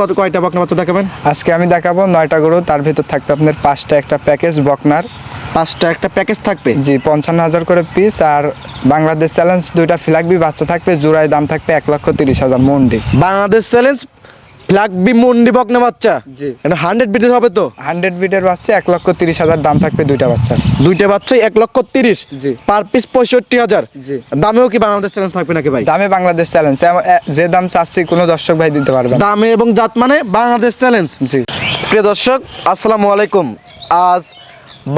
কত কয়টা বকনা বাচ্চা দেখাবেন? আজকে আমি দেখাবো নয়টা গরু তার ভিতর থাকবে আপনার পাঁচটা একটা প্যাকেজ বকনার। পাঁচটা একটা প্যাকেজ থাকবে? জি পঞ্চান্ন হাজার করে পিস আর বাংলাদেশ চ্যালেঞ্জ দুইটা ফ্ল্যাগবি বাচ্চা থাকবে জোড়ায় দাম থাকবে এক লক্ষ তিরিশ হাজার মন্ডি। বাংলাদেশ চ্যালেঞ্জ ফ্ল্যাগ বি মুন্ডি বকনা বাচ্চা? জি। এটা হান্ড্রেড বিটের হবে তো? হান্ড্রেড বিটের বাচ্চা এক লক্ষ তিরিশ হাজার দাম থাকবে দুইটা বাচ্চার। দুইটা বাচ্চাই এক লক্ষ তিরিশ। জি। পার পিস পঁয়ষট্টি হাজার। জি। দামেও কি বাংলাদেশ চ্যালেঞ্জ থাকবে নাকি ভাই? দামে বাংলাদেশ চ্যালেঞ্জ যে দাম চাচ্ছি কোনো দর্শক ভাই দিতে পারবে দামে এবং জাত মানে বাংলাদেশ চ্যালেঞ্জ জি। প্রিয় দর্শক আসসালামু আলাইকুম। আজ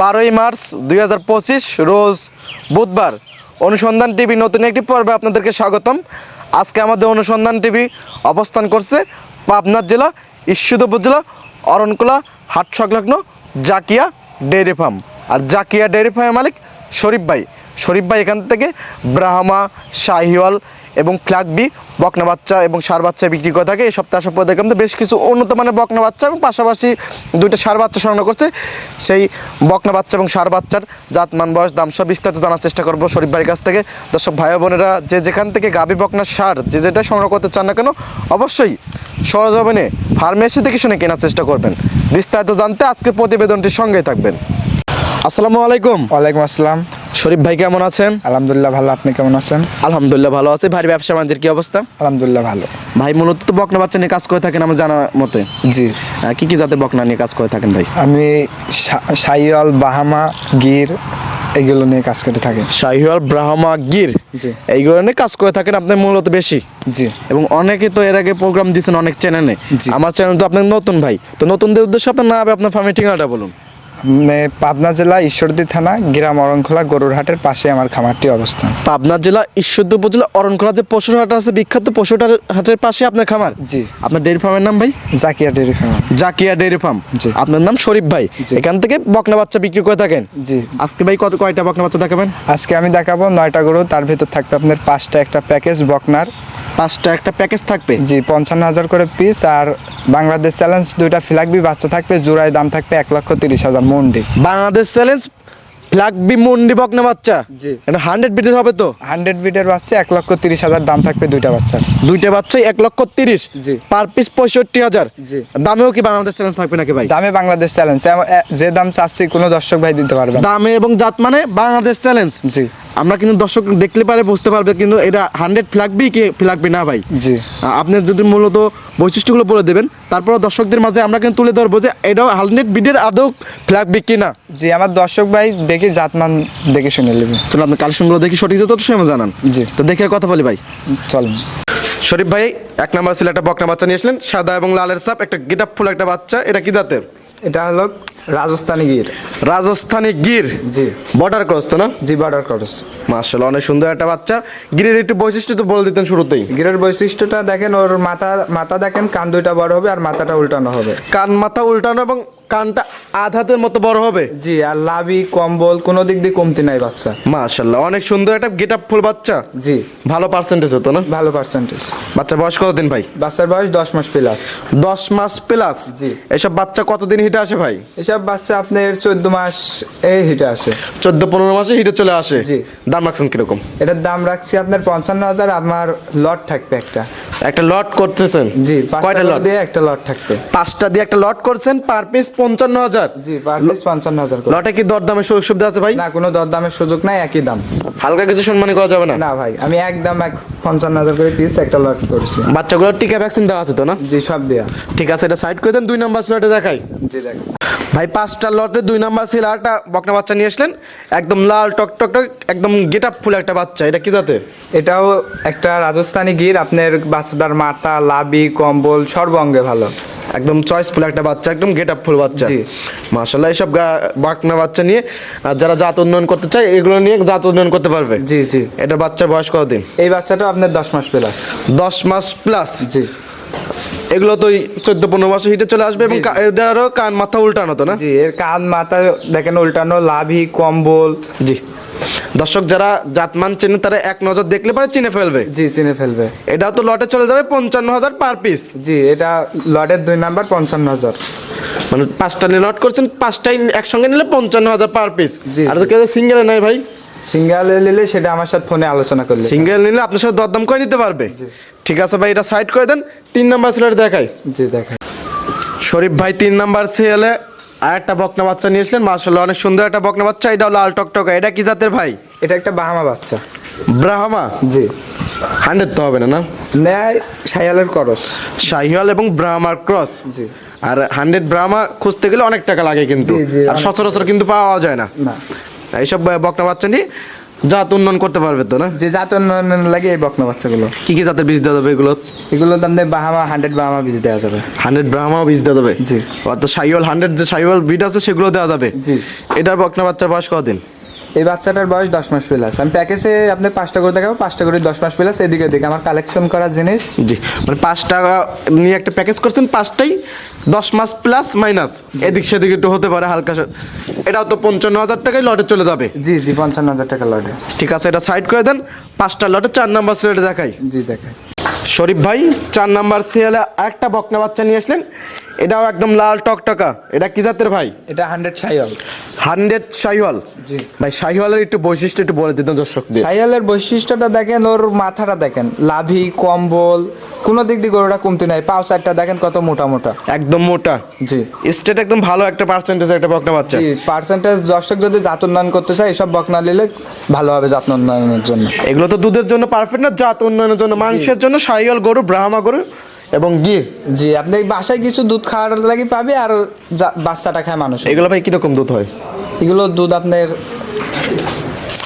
বারোই মার্চ দুই হাজার পঁচিশ রোজ বুধবার। অনুসন্ধান টিভি নতুন একটি পর্বে আপনাদেরকে স্বাগতম। আজকে আমাদের অনুসন্ধান টিভি অবস্থান করছে পাবনা জেলা ঈশ্বরদপুর জেলা, অরণকোলা হাট সংলগ্ন জাকিয়া ডেয়ারি ফার্ম। আর জাকিয়া ডেয়ারি ফার্মের মালিক শরীফ ভাই। শরীফ ভাই এখান থেকে ব্রাহ্মা, শাহিওয়াল এবং ফ্ল্যাগবি বকনা বাচ্চা এবং সার বাচ্চা বিক্রি করে থাকে। এই সপ্তাহে আসার পর দেখলাম তো বেশ কিছু উন্নত মানের বকনা বাচ্চা এবং পাশাপাশি দুইটা সার বাচ্চা সংগ্রহ করছে। সেই বকনা বাচ্চা এবং সার বাচ্চার জাত মান বয়স, দাম সব বিস্তারিত জানার চেষ্টা করব শরীফ ভাইয়ের কাছ থেকে। দর্শক ভাই বোনেরা, যে যেখান থেকে গাভী বকনা সার যে যেটা সংগ্রহ করতে চান না কেন, অবশ্যই সরজমিনে ফার্মেসি থেকে শুনে কেনার চেষ্টা করবেন। বিস্তারিত জানতে আজকের প্রতিবেদনটির সঙ্গেই থাকবেন। আসসালামু আলাইকুম। ওয়ালাইকুম আসসালাম। শরীফ ভাই কেমন আছেন? আলহামদুলিল্লাহ ভালো আপনি কেমন আছেন? আলহামদুলিল্লাহ ভালো আছে। ভাই ব্যবসা বাণিজ্যের কি অবস্থা? আলহামদুলিল্লাহ ভালো। ভাই মূলত তো বকনা বাচ্চা নিয়ে কাজ করে থাকেন আমার জানা মতে। জি। কি কি জাতের বকনা নিয়ে কাজ করে থাকেন ভাই? আমি সাইওয়াল বাহামা গির এগুলো নিয়ে কাজ করে থাকেন শাহিওয়াল ব্রাহ্মা গির জি। এইগুলো নিয়ে কাজ করে থাকেন আপনি মূলত বেশি? জি। এবং অনেকে তো এর আগে প্রোগ্রাম দিয়েছেন অনেক চ্যানেলে আমার চ্যানেল তো আপনার নতুন ভাই। তো নতুনদের উদ্দেশ্যে আপনার না হবে আপনার ফার্মের ঠিকানাটা বলুন। পাবনা জেলা ঈশ্বরদী থানা গ্রাম অরংখোলা গরুর হাটের পাশে আমার খামারটি অবস্থান। পাবনা জেলা ঈশ্বরদী উপজেলা অরণখোলা যে পশুর হাট আছে বিখ্যাত পশুর হাটের পাশে আপনার খামার? জি। আপনার ডেয়ারি ফার্মের নাম ভাই? Zakia dairy farm. Zakia dairy farm. জি। আপনার নাম শরীফ ভাই। এখান থেকে বকনা বাচ্চা বিক্রি করে থাকেন? জি। আজকে ভাই কত কয়টা বকনা বাচ্চা দেখাবেন? আজকে আমি দেখাবো নয়টা গরু তার ভিতর থাকবে আপনার পাঁচটা একটা প্যাকেজ বকনার। পাঁচটা একটা প্যাকেজ থাকবে? জি পঞ্চান্ন হাজার করে পিস আর বাংলাদেশ চ্যালেঞ্জ দুইটা ফ্ল্যাগবি বাচ্চা থাকবে জোড়ায় দাম থাকবে এক লক্ষ তিরিশ হাজার মন্ডি বাংলাদেশ চ্যালেঞ্জ ফ্ল্যাগ বি মুন্ডি বকনা বাচ্চা? জি। এটা হান্ড্রেড বিটের হবে তো? হান্ড্রেড বিটের বাচ্চা এক লক্ষ তিরিশ হাজার দাম থাকবে দুইটা বাচ্চার। দুইটা বাচ্চাই এক লক্ষ তিরিশ। জি। পার পিস পঁয়ষট্টি হাজার। জি। দামেও কি বাংলাদেশ চ্যালেঞ্জ থাকবে নাকি ভাই? দামে বাংলাদেশ চ্যালেঞ্জ যে দাম চাচ্ছি কোনো দর্শক ভাই দিতে পারবে দামে এবং জাত মানে বাংলাদেশ চ্যালেঞ্জ জি। আমরা কিন্তু দর্শক দেখলে পারে বুঝতে পারবে কিন্তু এটা হান্ড্রেড ফ্ল্যাগ বি কি ফ্ল্যাগ বি না ভাই? জি। আপনি যদি মূলত বৈশিষ্ট্যগুলো বলে দেবেন তারপর দর্শকদের মাঝে আমরা কিন্তু তুলে ধরবো যে এটাও হান্ড্রেড বিটের আদৌ ফ্ল্যাগ বি কিনা। জি আমার দর্শক ভাই দেখি জাতমান দেখে শুনে নেবে। চলো আপনি কালেকশনগুলো দেখি সঠিক যত সময় জানান। জি। তো দেখে কথা বলি ভাই। চলেন শরীফ ভাই এক নাম্বার ছিল একটা বকনা বাচ্চা নিয়ে আসলেন সাদা এবং লালের সাপ একটা গিটাপ ফুল একটা বাচ্চা এটা কি জাতের? এটা হলো রাজস্থানি গির। রাজস্থানী গির? জি। বর্ডার ক্রস তো না? জি বর্ডার ক্রস মার্শাল অনেক সুন্দর একটা বাচ্চা। গিরের একটু বৈশিষ্ট্য তো বলে দিতেন শুরুতেই। গিরের বৈশিষ্ট্যটা দেখেন ওর মাথা মাথা দেখেন কান দুইটা বড় হবে আর মাথাটা উল্টানো হবে। কান মাথা উল্টানো এবং কানটা আধাতের মতো বড় হবে? জি আর লাভি কম্বল কোনো দিক দিয়ে কমতি নাই বাচ্চা। মার্শাল্লাহ অনেক সুন্দর একটা গেট আপ ফুল বাচ্চা। জি। ভালো পার্সেন্টেজ হতো না? ভালো পার্সেন্টেজ বাচ্চা বয়স কতদিন ভাই? বাচ্চার বয়স দশ মাস প্লাস দশ মাস প্লাস জি। এসব বাচ্চা কতদিন হিটে আসে ভাই? এসব বাচ্চা আপনার চোদ্দ মাস এই হিটে আসে। চোদ্দ পনেরো মাসে হিটে চলে আসে? জি। দাম রাখছেন কীরকম? এটার দাম রাখছি আপনার পঞ্চান্ন হাজার আমার লট থাকবে একটা। একটা লট করতেছেন। জি কয়টা লট দিয়ে একটা লট থাকবে। পাঁচটা দিয়ে একটা লট করছেন পার পিস পঞ্চান্ন হাজার। জি পার পিস পঞ্চান্ন হাজার লটে কি দরদামের সুযোগ সুবিধা আছে ভাই? না কোনো দরদামের সুযোগ নাই একই দাম। হালকা কিছু সম্মানী করা যাবে না? না ভাই আমি একদম এক পঞ্চান্ন হাজার করে পিস একটা লট করছি। বাচ্চাগুলোর টিকা ভ্যাকসিন দেওয়া আছে তো না? জি সব দেয়া ঠিক আছে এটা সাইড করে দেন দুই নাম্বার স্লটে দেখাই। জি দেখেন ভাই পাঁচটা লটে দুই নাম্বার ছিল একটা বকনা বাচ্চা নিয়ে আসলেন। একদম লাল টক টক টক একদম গেট আপ ফুল একটা বাচ্চা। এটা কি জাতের? এটাও একটা রাজস্থানি গির আপনার বাচ্চাদার মাথা লাবি কম্বল সর্বঙ্গে ভালো। একদম চয়েস ফুল একটা বাচ্চা একদম গেট আপ ফুল বাচ্চা। জি। মাশাল্লাহ এইসব বাকনা বাচ্চা নিয়ে আর যারা জাত উন্নয়ন করতে চায় এগুলো নিয়ে জাত উন্নয়ন করতে পারবে। জি জি। এটা বাচ্চার বয়স কতদিন? এই বাচ্চাটা আপনার দশ মাস প্লাস দশ মাস প্লাস জি। এগুলো তো চোদ্দ পনেরো মাসে হিটে চলে আসবে এবং এটারও কান মাথা উল্টানো তো না? জি এর কান মাথা দেখেন উল্টানো লাভি কম্বল। জি। দর্শক যারা জাতমান চেনে তারা এক নজর দেখলে পরে চিনে ফেলবে। জি চিনে ফেলবে। এটা তো লটে চলে যাবে পঞ্চান্ন হাজার পার পিস জি এটা লটের দুই নাম্বার পঞ্চান্ন হাজার। মানে পাঁচটা নিয়ে লট করছেন পাঁচটাই একসঙ্গে নিলে পঞ্চান্ন হাজার পার পিস জি, আর তো কেউ সিঙ্গেলে নাই ভাই। সিঙ্গেল নিলে সেটা আমার সাথে ফোনে আলোচনা করলে। সিঙ্গেল নিলে আপনার সাথে দরদাম করে নিতে পারবে। ঠিক আছে ভাই এটা সাইড করে দেন। তিন নাম্বার সিলেট দেখাই। জি দেখেন শরীফ ভাই তিন নাম্বার সিরিয়ালে আর একটা বকনা বাচ্চা নিয়ে এসলেন মার্শাল্লাহ অনেক সুন্দর একটা বকনা বাচ্চা। এটা হলো লাল টকটকা। এটা কি জাতের ভাই? এটা একটা বাহামা বাচ্চা। ব্রাহ্মা? জি। হান্ড্রেড তো হবে না না? ন্যায় সায়ালের ক্রস। শাহিওয়াল এবং ব্রাহ্মার ক্রস? জি। আর হান্ড্রেড ব্রাহ্মা খুঁজতে গেলে অনেক টাকা লাগে কিন্তু। আর সচরাচর কিন্তু পাওয়া যায় না। না। এইসব বকনা বাচ্চা নিয়ে জাত উন্নয়ন করতে পারবে তো না? যে জাত উন্নয়ন লাগে এই বকনা বাচ্চাগুলো। কি কি জাতের বীজ দেওয়া যাবে এগুলো? এগুলো দাম দেয় বাহামা হান্ড্রেড বাহামা বীজ দেওয়া যাবে। হান্ড্রেড বাহামা বীজ দেওয়া যাবে? জি। অর্থাৎ সাইওয়াল হান্ড্রেড যে সাইওয়াল বীজ আছে সেগুলো দেওয়া যাবে? জি। এটার বকনা বাচ্চা বয়স কদিন এই বাচ্চাটার বয়স দশ মাস প্লাস আমি প্যাকেজে আপনি পাঁচটা করে দেখাবো পাঁচটা করে দশ মাস প্লাস এদিকে এদিকে আমার কালেকশন করা জিনিস। জি মানে পাঁচ টাকা নিয়ে একটা প্যাকেজ করছেন পাঁচটাই দশ মাস প্লাস মাইনাস এদিক সেদিক একটু হতে পারে হালকা এটাও তো পঞ্চান্ন হাজার টাকায় লটে চলে যাবে। জি জি পঞ্চান্ন হাজার টাকা লটে। ঠিক আছে এটা সাইড করে দেন পাঁচটা লটে চার নাম্বার সিলেটে দেখাই। জি দেখেন শরীফ ভাই চার নাম্বার সিরিয়ালে একটা বকনা বাচ্চা নিয়ে আসলেন। এটাও একদম লাল টকটকা। এটা কি জাতের ভাই? এটা হান্ড্রেড সাইয়াল হান্ড্রেড শাহিওয়াল? জি। ভাই শাহিওয়ালের একটু বৈশিষ্ট্য একটু বলে দিতেন দর্শকদের। সাইয়ালের বৈশিষ্ট্যটা দেখেন ওর মাথাটা দেখেন। লাভি কম্বল কোনো দিক দিয়ে গরুটা কমতি নাই। পাও চারটা দেখেন কত মোটা মোটা। একদম মোটা। জি। স্টেট একদম ভালো একটা পার্সেন্টেজ একটা বকনা বাচ্চা। জি পার্সেন্টেজ দর্শক যদি জাত উন্নয়ন করতে চায় এসব বকনা নিলে ভালো হবে জাত উন্নয়নের জন্য। এগুলো তো দুধের জন্য পারফেক্ট না জাত উন্নয়নের জন্য মাংসের জন্য শাহিওয়াল গরু ব্রাহ্মা গরু এবং গির জি আপনি বাসায় কিছু দুধ খাওয়ার লাগি পাবে আর বাচ্চাটা খায় মানুষ এগুলো ভাই কীরকম দুধ হয়? এগুলো দুধ আপনার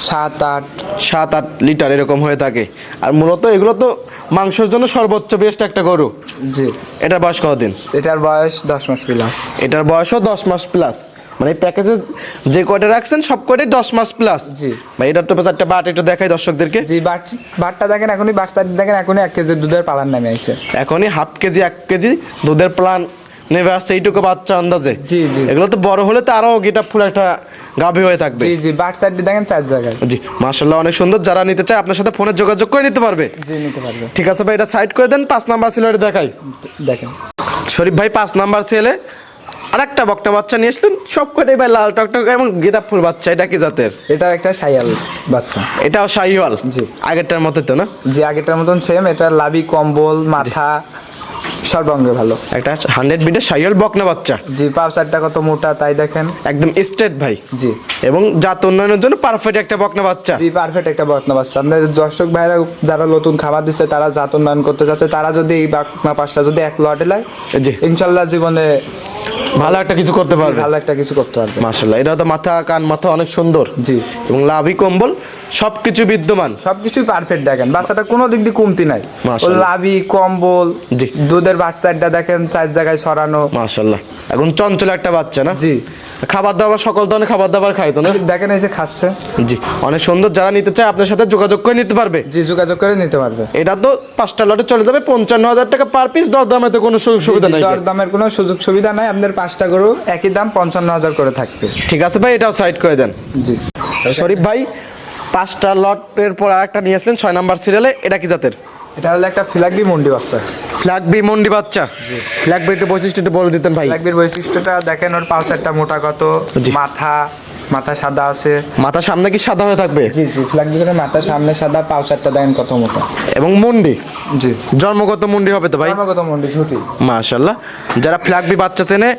সাত আট। সাত আট লিটার এরকম হয়ে থাকে। আর মূলত এগুলো তো মাংসের জন্য সর্বোচ্চ বেস্ট একটা গরু। জি। এটার বয়স কতদিন? এটার বয়স দশ মাস প্লাস এটার বয়সও দশ মাস প্লাস মানে প্যাকেজে যে কয়টা রাখছেন সব কয়টাই দশ মাস প্লাস জি। ভাই এটার তো চারটা বাট একটু দেখাই দর্শকদেরকে। জি বাট বাটটা দেখেন এখনই বাট চার দেখেন এখনই এক কেজি দুধের পালার নামে আইছে। এখনই হাফ কেজি এক কেজি দুধের প্লান নেবে আসছে এইটুকু বাচ্চা আন্দাজে। জি, জি। এগুলো তো বড় হলে তো আরও গেটা ফুল একটা গাভী হয়ে থাকবে। জি জি বাট চারটি দেখেন চার জায়গায়। জি মার্শাল্লাহ অনেক সুন্দর। যারা নিতে চায় আপনার সাথে ফোনে যোগাযোগ করে নিতে পারবে। জি নিতে পারবে। ঠিক আছে ভাই এটা সাইড করে দেন পাঁচ নাম্বার সিলেটে দেখাই। দেখেন। শরীফ ভাই পাঁচ নাম্বার ছেলে আর একটা বকটা বাচ্চা নিয়ে আসলেন সব কটাই ভাই লাল টকটক এবং গেদা ফুল বাচ্চা এটা কি জাতের? এটা একটা সাইয়াল বাচ্চা। এটাও শাহিওয়াল? জি। আগেরটার মতো তো না? জি আগেরটার মতন সেম এটা লাভি কম্বল মাথা সর্বাঙ্গে ভালো। একটা হান্ড্রেড বিটের শাহিওয়াল বকনা বাচ্চা? জি পাও চারটা কত মোটা তাই দেখেন। একদম স্ট্রেট ভাই। জি। এবং জাত উন্নয়নের জন্য পারফেক্ট একটা বকনা বাচ্চা। জি পারফেক্ট একটা বকনা বাচ্চা। আপনার দর্শক ভাইরা যারা নতুন খাবার দিচ্ছে তারা জাত উন্নয়ন করতে চাচ্ছে তারা যদি এই বকনা পাঁচটা যদি এক লটে লায় জি। ইনশাল্লাহ জীবনে ভালো একটা কিছু করতে পারবে। ভালো একটা কিছু করতে পারবে। এটা তো মাথা কান মাথা অনেক সুন্দর। জি। এবং লাভি কম্বল সবকিছু বিদ্যমান। সবকিছুই পারফেক্ট দেখেন। বাচ্চাটা কোনো দিক দিয়ে কমতি নাই। লাভি কম্বল জি। দুধের বাচ্চাটা দেখেন চার জায়গায় সরানো। মাশাল্লাহ এখন চঞ্চল একটা বাচ্চা না? জি। খাবার দাবার সকল ধরনের খাবার দাবার খাইতো না? দেখেন এই যে খাচ্ছে। জি অনেক সুন্দর। যারা নিতে চায় আপনার সাথে যোগাযোগ করে নিতে পারবে। জি যোগাযোগ করে নিতে পারবে। এটা তো পাঁচটা লটে চলে যাবে পঞ্চান্ন হাজার টাকা পার পিস। দর দামে তো কোনো সুযোগ সুবিধা নাই দর দামের কোনো সুযোগ সুবিধা নাই। আপনাদের পাঁচটা গরু একই দাম পঞ্চান্ন হাজার করে থাকবে। ঠিক আছে ভাই এটাও সাইড করে দেন। জি। শরীফ ভাই পাঁচটা লটের পর আরেকটা নিয়ে আসলেন ছয় নাম্বার সিরিয়ালে এটা কি জাতের? এটা হলো একটা ফিলাকবি মন্ডি বাচ্চা। ফ্ল্যাগ বি মন্ডি বাচ্চা? ফ্ল্যাগ বি একটু বৈশিষ্ট্য একটু বলে দিতেন ভাই। ফিলাকবির বৈশিষ্ট্যটা দেখেন ওর পাউচারটা মোটা কত মাথা মাথা সাদা আছে। মাথা সামনে কি সাদা হয়ে থাকবে? জি জি ফিলাকবির মাথা সামনে সাদা পাউচারটা দেখেন কত মোটা। এবং মন্ডি? জি। জন্মগত মন্ডি হবে তো ভাই? কত মন্ডি ঝুটি। মাশাল্লাহ। যারা ফ্ল্যাগ বি বাচ্চা চেনে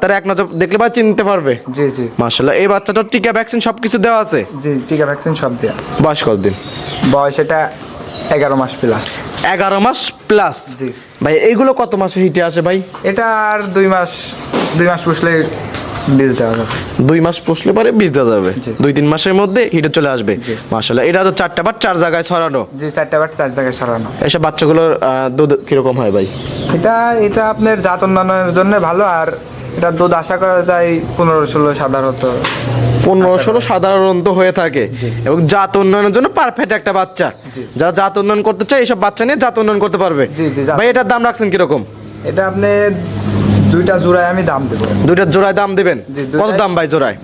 তারা এক নজর দেখলে বা চিনতে পারবে। জি জি। মাশাল্লাহ। এই বাচ্চাটার টিকা ভ্যাকসিন সব কিছু দেওয়া আছে? জি টিকা ভ্যাকসিন সব দেওয়া বয়স কতদিন? বয়স এটা এগারো মাস প্লাস এগারো মাস প্লাস জি। ভাই এইগুলো কত মাসে হিটে আসে ভাই? এটা আর দুই মাস দুই মাস পুষলে বীজ দেওয়া যাবে। দুই মাস পুষলে পরে বীজ দেওয়া যাবে। দুই তিন মাসের মধ্যে হিটে চলে আসবে? মাশাল্লাহ এটা তো চারটা বার চার জায়গায় ছড়ানো। জি চারটা বার চার জায়গায় সরানো এসব বাচ্চাগুলোর দুধ কীরকম হয় ভাই? এটা এটা আপনার জাত উন্নয়নের জন্য ভালো আর এটা দুধ আশা করা যায় পনেরো ষোলো সাধারণত। পনেরো ষোলো সাধারণত হয়ে থাকে। এবং জাত উন্নয়নের জন্য পারফেক্ট একটা বাচ্চা। যারা জাত উন্নয়ন করতে চায় এইসব বাচ্চা নিয়ে জাত উন্নয়ন করতে পারবে। ভাই এটার দাম রাখছেন কীরকম? এটা আপনি দুইটা জোড়ায় আমি দাম দেবো। দুইটা জোড়ায় দাম দিবেন? কত দাম ভাই জোড়ায়?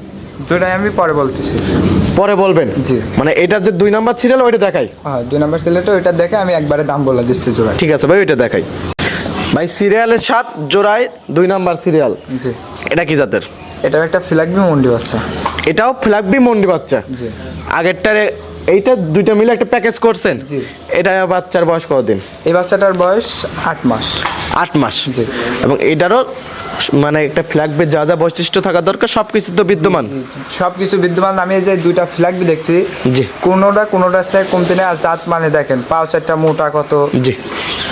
দুইটাই আমি পরে বলতেছি। পরে বলবেন? জি। মানে এটার যে দুই নাম্বার সিরিয়াল ওইটা দেখাই। হ্যাঁ দুই নাম্বার সিলেটে ওইটা দেখে আমি একবারে দাম বলে দিচ্ছি জোড়ায়। ঠিক আছে ভাই ওইটা দেখাই। ভাই সিরিয়ালের সাত জোড়ায় দুই নাম্বার সিরিয়াল। জি। এটা কি জাতের? এটা একটা ফিলাকবি মন্ডি বাচ্চা। এটাও ফ্ল্যাগবি মন্ডি বাচ্চা। জি। আগেরটারে এইটা দুইটা মিলে একটা প্যাকেজ করছেন? জি। এটা বাচ্চার বয়স কতদিন? এই বাচ্চাটার বয়স আট মাস। আট মাস। জি। এবং এটারও মানে একটা ফ্ল্যাগবে যা যা বৈশিষ্ট্য থাকা দরকার সব কিছু তো বিদ্যমান। সব কিছু বিদ্যমান। আমি এই যে দুইটা ফ্ল্যাগ দেখছি জি। কোনোটা কোনোটার চেয়ে কমতে নেই। আর জাত মানে দেখেন পাও চারটা মোটা কত। জি।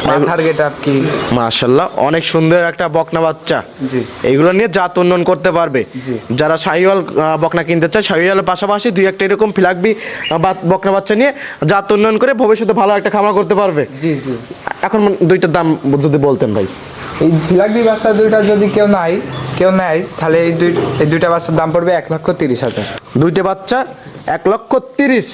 মাথার গেট আপ কি? মাশাল্লাহ অনেক সুন্দর একটা বকনা বাচ্চা। জি। এইগুলো নিয়ে জাত উন্নয়ন করতে পারবে। যারা শাহিওয়াল বকনা কিনতে চায় শাহিওয়ালের পাশাপাশি দুই একটা এরকম ফিলাকবি বকনা বাচ্চা নিয়ে জাত উন্নয়ন করে ভবিষ্যতে ভালো একটা খামার করতে পারবে। জি জি। এখন দুইটার দাম যদি বলতেন ভাই। এই ফিলাকবি বাচ্চা দুইটা যদি কেউ নাই কেউ নেয় তাহলে এই দুই এই দুইটা বাচ্চার দাম পড়বে এক লক্ষ তিরিশ হাজার। দুইটা বাচ্চা এক লক্ষ তিরিশ।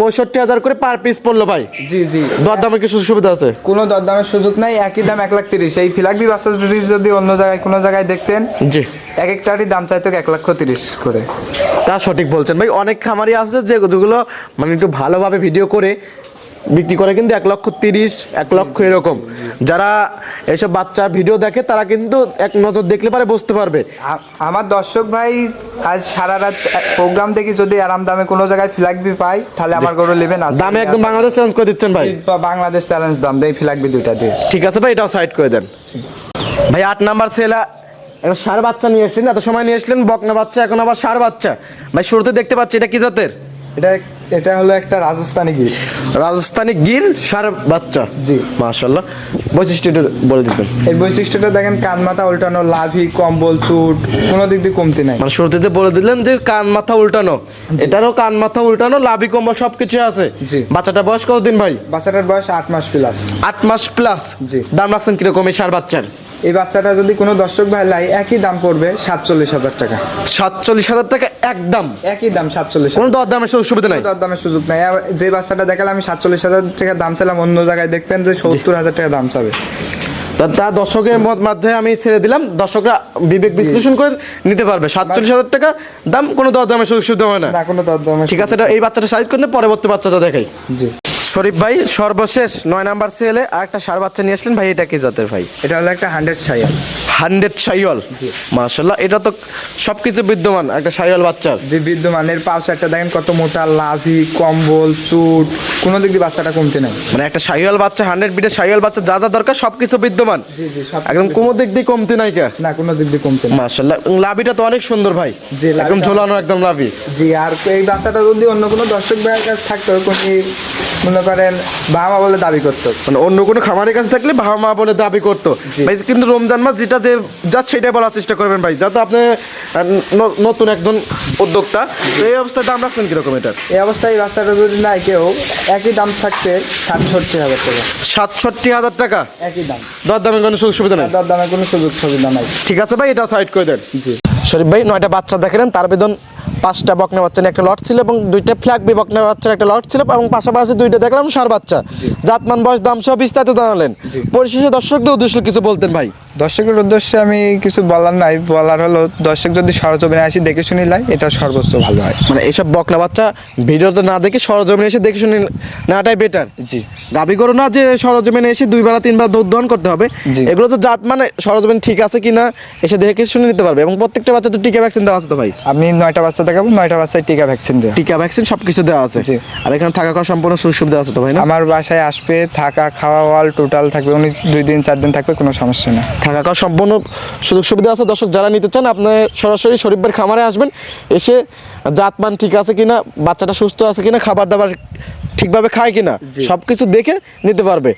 পঁয়ষট্টি হাজার করে পার পিস পড়ল ভাই। জি জি। দরদামে কিছু সুবিধা আছে? কোনো দরদামের সুযোগ নাই একই দাম এক লাখ তিরিশ। এই ফিলাকবি বাচ্চা যদি অন্য জায়গায় কোনো জায়গায় দেখতেন জি। এক একটারই দাম চাইতো এক লক্ষ তিরিশ করে। তা সঠিক বলছেন ভাই অনেক খামারি আছে যে যেগুলো মানে একটু ভালোভাবে ভিডিও করে বিক্রি করে কিন্তু এক লক্ষ তিরিশ এক লক্ষ এরকম। যারা এসব বাচ্চা ভিডিও দেখে তারা কিন্তু এক নজর দেখলে পারে বুঝতে পারবে। আমার দর্শক ভাই আজ সারা রাত প্রোগ্রাম দেখি যদি আরাম দামে কোনো জায়গায় ফিলাকবি পাই তাহলে আমার গরু নেবেন দামে একদম বাংলাদেশ চ্যালেঞ্জ করে দিচ্ছেন ভাই। বাংলাদেশ চ্যালেঞ্জ দাম দেয় ফিলাকবি দুইটা দিয়ে। ঠিক আছে ভাই এটাও সাইড করে দেন। ভাই আট নাম্বার ছেলা একটা সার বাচ্চা নিয়ে এসলেন এত সময় নিয়ে এসলেন বকনা বাচ্চা এখন আবার সার বাচ্চা। ভাই শুরুতে দেখতে পাচ্ছি এটা কি জাতের? এটা এটা হলো একটা রাজস্থানি গির। রাজস্থানি গির সার বাচ্চা। জি। মাশাল্লাহ বৈশিষ্ট্য একটু বলে দিতেন এই বৈশিষ্ট্যটা দেখেন কান মাথা উল্টানো লাভি কম্বল চুট কোনো দিক দিয়ে কমতি নাই। মানে শুরুতে যে বলে দিলেন যে কান মাথা উল্টানো এটারও কান মাথা উল্টানো লাভি কম্বল সবকিছু আছে। জি। বাচ্চাটা বয়স কতদিন ভাই? বাচ্চাটার বয়স আট মাস প্লাস আট মাস প্লাস জি। দাম রাখছেন কীরকম এই সার বাচ্চার? এই বাচ্চাটা যদি কোনো দর্শক ভাই লাই একই দাম পড়বে সাতচল্লিশ হাজার টাকা। সাতচল্লিশ হাজার টাকা একদম একই দাম সাতচল্লিশ কোনো দর দামের সুযোগ সুবিধা নাই? দামের সুযোগ নাই। যে বাচ্চাটা দেখালাম আমি সাতচল্লিশ হাজার টাকা দাম চাইলাম অন্য জায়গায় দেখবেন যে সত্তর হাজার টাকা দাম চাবে। তা- তা দর্শকের মাধ্যমে আমি ছেড়ে দিলাম। দর্শকরা বিবেক বিশ্লেষণ করে নিতে পারবে। সাতচল্লিশ হাজার টাকা দাম কোনো দর দামের সুযোগ সুবিধা হয় না। কোনো দর দামের ঠিক আছে এটা এই বাচ্চাটা সাইজ করলে পরবর্তী বাচ্চাটা দেখাই। জি। শরীফ ভাই সর্বশেষ নয় নাম্বার সেলে আর একটা সার বাচ্চা নিয়ে আসলেন। ভাই এটা কি জাতের ভাই? এটা হলো একটা হান্ড্রেড ছাইয়াল। হান্ড্রেড সাইওয়াল মাশাল্লাহ এটা তো সবকিছু বিদ্যমান একটা সাইওয়াল বাচ্চার। যে বিদ্যমানের পাউচ একটা দেখেন কত মোটা লাভি কম্বল চুট কোনো দিক দিয়ে বাচ্চাটা কমতে নাই মানে একটা সাইওয়াল বাচ্চা হান্ড্রেড বিটের সাইওয়াল বাচ্চা যা যা দরকার সবকিছু বিদ্যমান। জি জি সব একদম কোনো দিক দিয়ে কমতি নাই কে? না কোনো দিক দিয়ে কমতে নাই। মাশাল্লাহ লাভিটা তো অনেক সুন্দর ভাই। জি, একদম ঝোলানো একদম লাভি। জি আর এই বাচ্চাটা যদি অন্য কোনো দর্শক ভাইয়ের কাছে থাকতো কোনো মনে করেন বাবা মা বলে দাবি করতো। মানে অন্য কোনো খামারের কাছে থাকলে ভাবা মা বলে দাবি করতো। ভাই কিন্তু রমজান মাস যেটা যে যা সেটাই বলার চেষ্টা করবেন ভাই যাতে আপনি নতুন একজন উদ্যোক্তা। এই অবস্থায় দাম রাখছেন কীরকম এটার? এই অবস্থায় এই বাচ্চাটা যদি নাই কেউ একই দাম থাকতে সাতষট্টি হাজার টাকা। সাতষট্টি হাজার টাকা? একই দাম। দর দামের কোনো সুযোগ সুবিধা নেই? দর দামের কোনো সুযোগ সুবিধা নাই। ঠিক আছে ভাই এটা সাইড করে দেন। জি। শরীফ ভাই নয়টা বাচ্চা দেখালেন তার বেদন পাঁচটা বকনা বাচ্চা একটা লট ছিল এবং দুইটা ফ্ল্যাগ বি বকনা বাচ্চার একটা লট ছিল এবং পাশাপাশি দুইটা দেখলাম সার বাচ্চা। জাতমান বয়স দাম সব বিস্তারিত জানালেন। পরিশেষে দর্শকদের উদ্দেশ্য কিছু বলতেন ভাই। দর্শকের উদ্দেশ্যে আমি কিছু বলার নাই বলার হলো দর্শক যদি সরজমিনে আসি দেখে শুনি লাই এটা সর্বোচ্চ ভালো হয়। মানে এইসব বকনা বাচ্চা ভিডিওতে না দেখে সরজমিনে এসে দেখে শুনে নেওয়াটাই বেটার জি। দাবি করো না যে সরজমিনে এসে দুই বেলা তিনবার দুধ দহন করতে হবে। এগুলো তো জাত মানে সরজমিন ঠিক আছে কিনা এসে দেখে শুনে নিতে পারবে এবং প্রত্যেকটা বাচ্চা তো টিকা ভ্যাকসিন দেওয়া আছে তো ভাই। আমি নয়টা বাচ্চা দেখাবো নয়টা বাচ্চায় টিকা ভ্যাকসিন দেওয়া। টিকা ভ্যাকসিন সব কিছু দেওয়া আছে। আর এখানে থাকা খাওয়া সম্পূর্ণ সুযোগ সুবিধা আছে তো ভাই না? আমার বাসায় আসবে থাকা খাওয়া ওয়াল টোটাল থাকবে উনি দুই দিন চার দিন থাকবে কোনো সমস্যা না থাকা খাওয়া সম্পূর্ণ সুযোগ সুবিধা আছে। দর্শক যারা নিতে চান আপনি সরাসরি শরীফের খামারে আসবেন এসে জাতমান ঠিক আছে কিনা বাচ্চাটা সুস্থ আছে কিনা খাবার দাবার ঠিকভাবে খায় কিনা সবকিছু দেখে নিতে পারবে।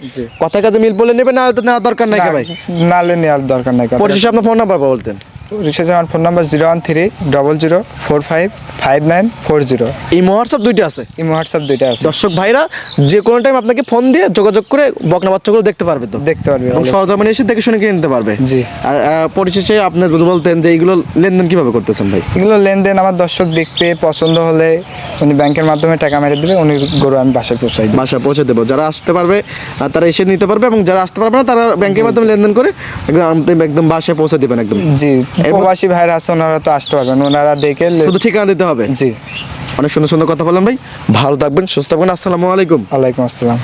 কথা কাজে মিল বলে নেবে না নেওয়ার দরকার নাই ভাই? নালে নেওয়ার দরকার নাই পরিশেষে আপনার ফোন নাম্বার বলতেন। রিসার্চ আমার phone number zero one three double zero four five five nine four zero. এই হোয়াটসঅ্যাপ দুইটা আছে। ইমো হোয়াটসঅ্যাপ দুইটা আছে। দর্শক ভাইরা যে কোনো টাইম আপনাকে ফোন দিয়ে যোগাযোগ করে বকনা বাচ্চাগুলো দেখতে পারবে তো। দেখতে পারবে এবং সরজমিনে এসে দেখে শুনে কিনে নিতে পারবে। জি। আর পরিশেষে আপনি যদি বলতেন যে এইগুলো লেনদেন কীভাবে করতেছেন ভাই? এগুলো লেনদেন আমার দর্শক দেখতে পছন্দ হলে উনি ব্যাংকের মাধ্যমে টাকা মেরে দেবে উনি গরু আমি বাসায় পৌঁছাই দিই বাসা পৌঁছে দেবো। যারা আসতে পারবে তারা এসে নিতে পারবে এবং যারা আসতে পারবে না তারা ব্যাংকের মাধ্যমে লেনদেন করে একদম একদম বাসায় পৌঁছে দেবেন একদম। জি প্রবাসী ভাইরা আছে ওনারা তো আসতে পারবেন ওনারা দেখে শুধু ঠিকানা দিতে হবে? জি। অনেক সুন্দর সুন্দর কথা বললাম ভাই। ভালো থাকবেন সুস্থ থাকবেন আসসালামু আলাইকুম। আলাইকুম আসসালাম।